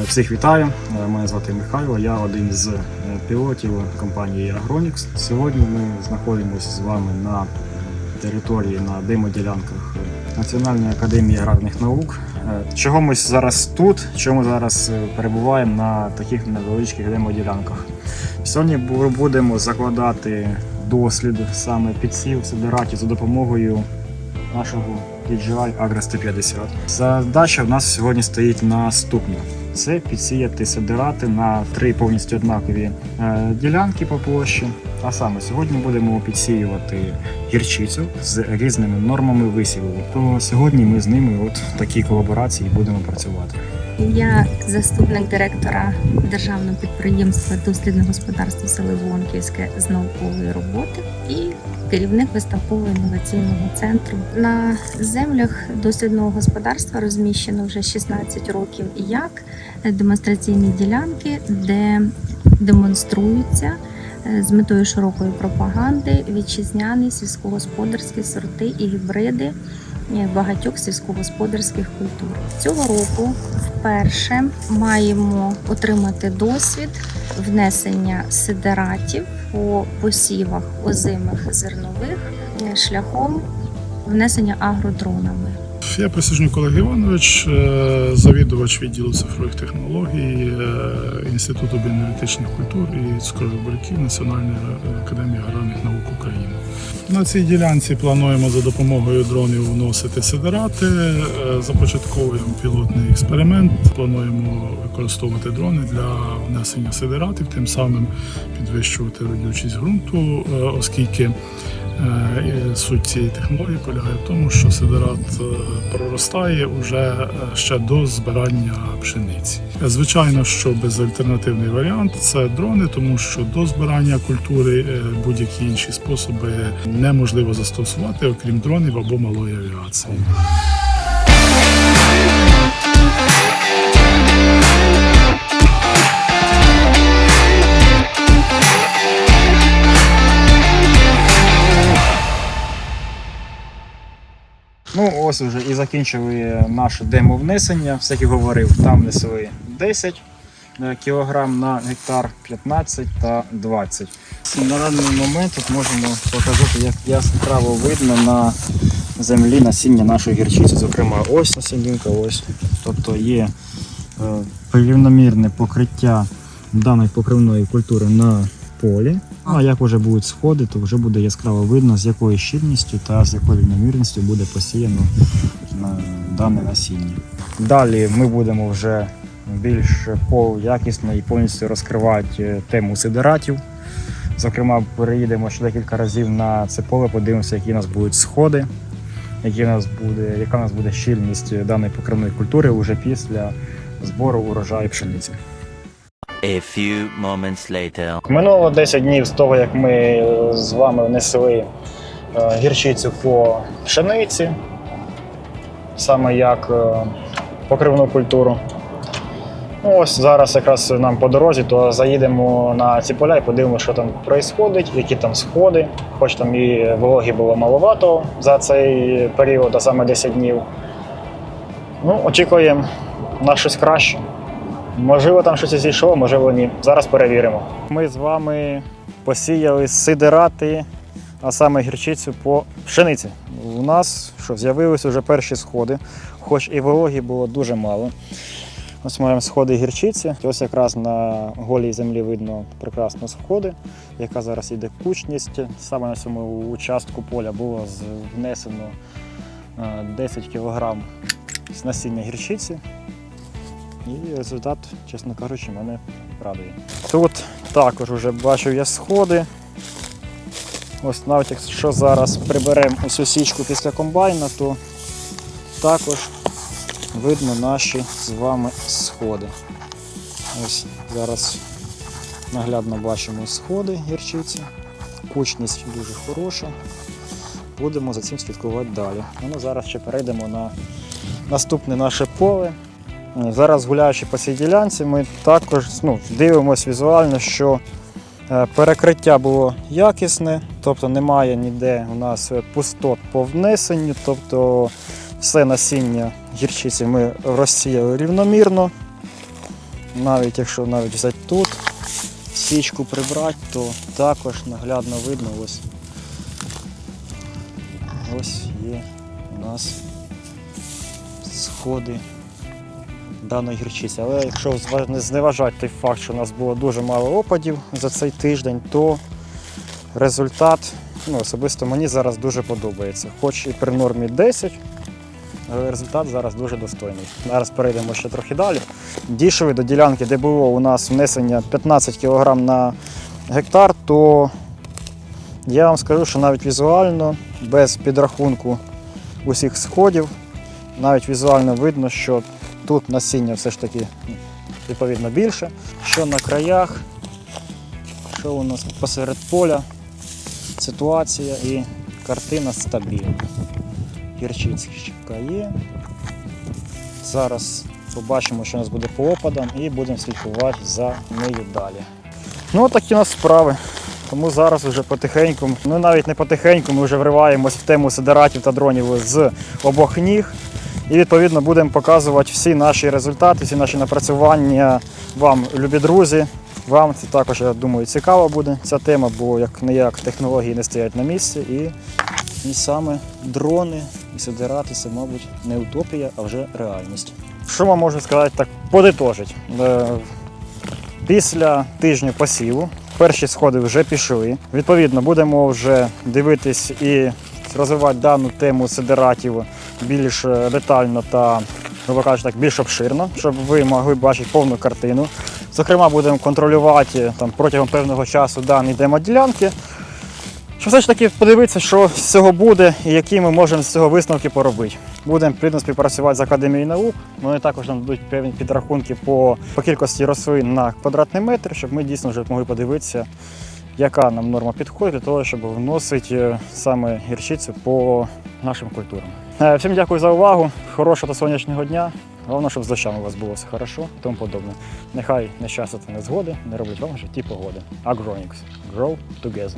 Е, Всіх вітаю. Е, Мене звати Михайло. Я один з е, пілотів компанії Agronix. Сьогодні ми знаходимося з вами на території на демоділянках Національної академії аграрних наук. Чого ми зараз тут? Чому зараз перебуваємо на таких невеличких демоділянках? Сьогодні бу- будемо закладати дослід саме підсів сидератів за допомогою нашого DJI Agro 150. Задача в нас сьогодні стоїть наступна. Це підсіяти сидирати на три повністю однакові е, ділянки по площі. А саме сьогодні будемо підсіювати гірчицю з різними нормами висіву. То сьогодні ми з ними от в такій колаборації будемо працювати. Я заступник директора державного підприємства Дослідне господарство село Вонківське з наукової роботи і керівник виставково-інноваційного центру. На землях дослідного господарства розміщено вже 16 років як демонстраційні ділянки, де демонструються е, з метою широкої пропаганди вітчизняні сільськогосподарські сорти і гібриди багатьох сільськогосподарських культур. Цього року вперше маємо отримати досвід внесення сидератів по посівах озимих зернових е, шляхом внесення агродронами. Я присяжнюк Олег Іванович, е, завідувач відділу цифрових технологій е, Інституту біоенергетичних культур і цукрових Національної академії аграрних наук України. На цій ділянці плануємо за допомогою дронів вносити сидерати. Е, Започатковуємо пілотний експеримент. Плануємо використовувати дрони для внесення сидератів, тим самим підвищувати родючість ґрунту, оскільки Суть цієї технології полягає в тому, що сидерат е, проростає уже е, ще до збирання пшениці. Е, Звичайно, що безальтернативний варіант це дрони, тому що до збирання культури е, будь-які інші способи неможливо застосувати, окрім дронів або малої авіації. Ось вже і закінчили наше демо внесення. Все як говорив, там несли 10 кг на гектар, 15 та 20. На даний момент тут можемо показати, як яскраво видно на землі насіння нашої гірчиці. Зокрема, ось насіннинка, ось. Тобто є е, рівномірне покриття даної покривної культури на полі. А як вже будуть сходи, то вже буде яскраво видно, з якою щільністю та з якою рівномірністю буде посіяно е, дане насіння. Далі ми будемо вже більш якісно і повністю розкривати е, тему сидератів. Зокрема, переїдемо ще декілька разів на це поле, подивимося, які у нас будуть сходи, які у нас буде, яка у нас буде щільність даної покривної культури вже після збору урожаю пшениці. A few moments later. Минуло 10 днів з того, як ми з вами внесли е, гірчицю по пшениці, саме як е, покривну культуру. Ну, ось зараз якраз нам по дорозі, то заїдемо на ці поля і подивимося, що там відбувається, які там сходи. Хоч там і вологі було маловато за цей період, а саме 10 днів. Ну, очікуємо на щось краще. Можливо, там щось зійшло, можливо, ні. Зараз перевіримо. Ми з вами посіяли сидирати, а саме гірчицю по пшениці. У нас що, з'явилися вже перші сходи, хоч і вологі було дуже мало. Ось маємо сходи гірчиці. Ось якраз на голій землі видно прекрасно сходи, яка зараз йде кучність. Саме на цьому участку поля було внесено е, 10 кг з насіння гірчиці. І результат, чесно кажучи, мене радує. Тут також вже бачу я сходи. Ось навіть якщо зараз приберемо ось січку після комбайна, то також видно наші з вами сходи. Ось зараз наглядно бачимо сходи гірчиці. Кучність дуже хороша. Будемо за цим слідкувати далі. Ну, зараз ще перейдемо на наступне наше поле. Зараз гуляючи по цій ділянці, ми також ну, дивимося візуально, що е, перекриття було якісне, тобто немає ніде у нас пустот по внесенню, тобто все насіння гірчиці ми розсіяли рівномірно. навіть якщо навіть взяти тут, січку прибрати, то також наглядно видно ось. Ось є у нас сходи даної гірчиці. Але якщо не зневажати той факт, що у нас було дуже мало опадів за цей тиждень, то результат ну, особисто мені зараз дуже подобається. Хоч і при нормі 10, але результат зараз дуже достойний. Зараз перейдемо ще трохи далі. Дійшли до ділянки, де було у нас внесення 15 кг на гектар, то я вам скажу, що навіть візуально, без підрахунку усіх сходів, навіть візуально видно, що тут насіння все ж таки відповідно більше. Що на краях, що у нас посеред поля, ситуація і картина стабільна. Гірчицька є. Зараз побачимо, що у нас буде по опадам, і будемо слідкувати за нею далі. Ну, такі у нас справи. Тому зараз вже потихеньку, ну навіть не потихеньку, ми вже вриваємось в тему сидератів та дронів з обох ніг. І відповідно будемо показувати всі наші результати, всі наші напрацювання вам, любі друзі. Вам це також, я думаю, цікаво буде ця тема, бо як не як технології не стоять на місці. І, і саме дрони і сидерати це, мабуть, не утопія, а вже реальність. Що вам можу сказати так, подитожить? Е, Після тижня посіву перші сходи вже пішли. Відповідно, будемо вже дивитись і розвивати дану тему сидератів більш е, детально та, кажучи, так, більш обширно, щоб ви могли бачити повну картину. Зокрема, будемо контролювати там, протягом певного часу дані демоділянки. Щоб все ж таки подивитися, що з цього буде і які ми можемо з цього висновки поробити. Будемо плідно співпрацювати з Академією наук. Вони також нам дадуть певні підрахунки по, по кількості рослин на квадратний метр, щоб ми дійсно вже могли подивитися, яка нам норма підходить для того, щоб вносити е, саме гірчицю по нашим культурам. Е, Всім дякую за увагу. Хорошого та сонячного дня. Головне, щоб з дощами у вас було все хорошо і тому подобне. Нехай нещастя та незгоди не роблять вам в житті погоди. Agronix. Grow together.